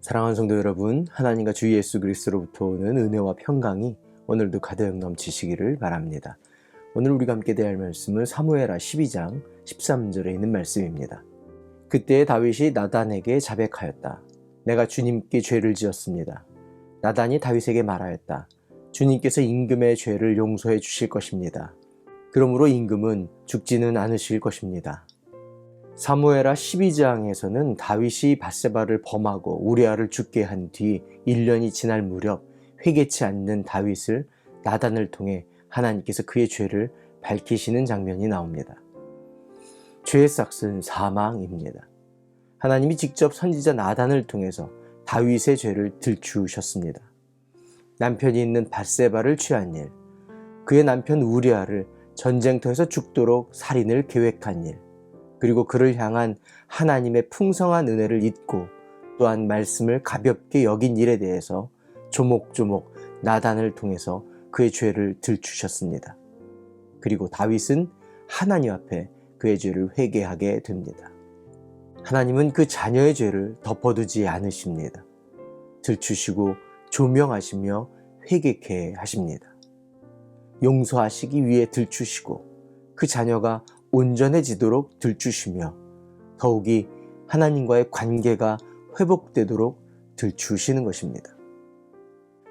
사랑하는 성도 여러분, 하나님과 주 예수 그리스도로부터 오는 은혜와 평강이 오늘도 가득 넘치시기를 바랍니다. 오늘 우리가 함께 대할 말씀은 사무엘하 12장 13절에 있는 말씀입니다. 그때 다윗이 나단에게 자백하였다. 내가 주님께 죄를 지었습니다. 나단이 다윗에게 말하였다. 주님께서 임금의 죄를 용서해 주실 것입니다. 그러므로 임금은 죽지는 않으실 것입니다. 사무엘하 12장에서는 다윗이 바세바를 범하고 우리아를 죽게 한 뒤 1년이 지날 무렵 회개치 않는 다윗을 나단을 통해 하나님께서 그의 죄를 밝히시는 장면이 나옵니다. 죄의 싹은 사망입니다. 하나님이 직접 선지자 나단을 통해서 다윗의 죄를 들추셨습니다. 남편이 있는 바세바를 취한 일, 그의 남편 우리아를 전쟁터에서 죽도록 살인을 계획한 일, 그리고 그를 향한 하나님의 풍성한 은혜를 잊고 또한 말씀을 가볍게 여긴 일에 대해서 조목조목 나단을 통해서 그의 죄를 들추셨습니다. 그리고 다윗은 하나님 앞에 그의 죄를 회개하게 됩니다. 하나님은 그 자녀의 죄를 덮어두지 않으십니다. 들추시고 조명하시며 회개케 하십니다. 용서하시기 위해 들추시고 그 자녀가 온전해지도록 들추시며 더욱이 하나님과의 관계가 회복되도록 들추시는 것입니다.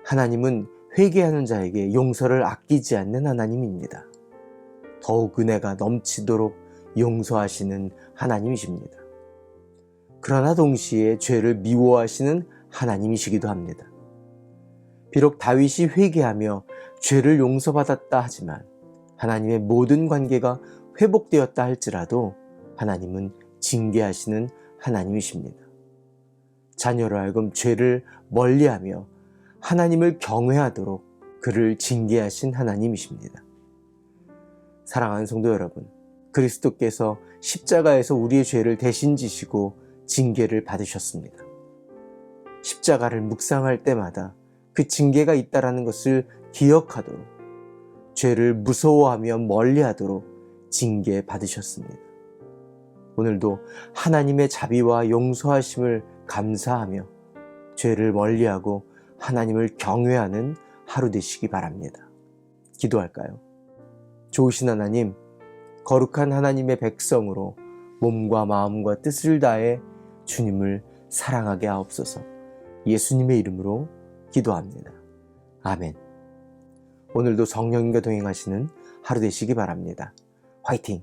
하나님은 회개하는 자에게 용서를 아끼지 않는 하나님입니다. 더욱 은혜가 넘치도록 용서하시는 하나님이십니다. 그러나 동시에 죄를 미워하시는 하나님이시기도 합니다. 비록 다윗이 회개하며 죄를 용서받았다 하지만 하나님의 모든 관계가 회복되었다 할지라도 하나님은 징계하시는 하나님이십니다. 자녀로 하여금 죄를 멀리하며 하나님을 경외하도록 그를 징계하신 하나님이십니다. 사랑하는 성도 여러분, 그리스도께서 십자가에서 우리의 죄를 대신 지시고 징계를 받으셨습니다. 십자가를 묵상할 때마다 그 징계가 있다라는 것을 기억하도록 죄를 무서워하며 멀리하도록 징계 받으셨습니다. 오늘도 하나님의 자비와 용서하심을 감사하며 죄를 멀리하고 하나님을 경외하는 하루 되시기 바랍니다. 기도할까요? 좋으신 하나님, 거룩한 하나님의 백성으로 몸과 마음과 뜻을 다해 주님을 사랑하게 하옵소서 예수님의 이름으로 기도합니다. 아멘. 오늘도 성령님과 동행하시는 하루 되시기 바랍니다. 화이팅!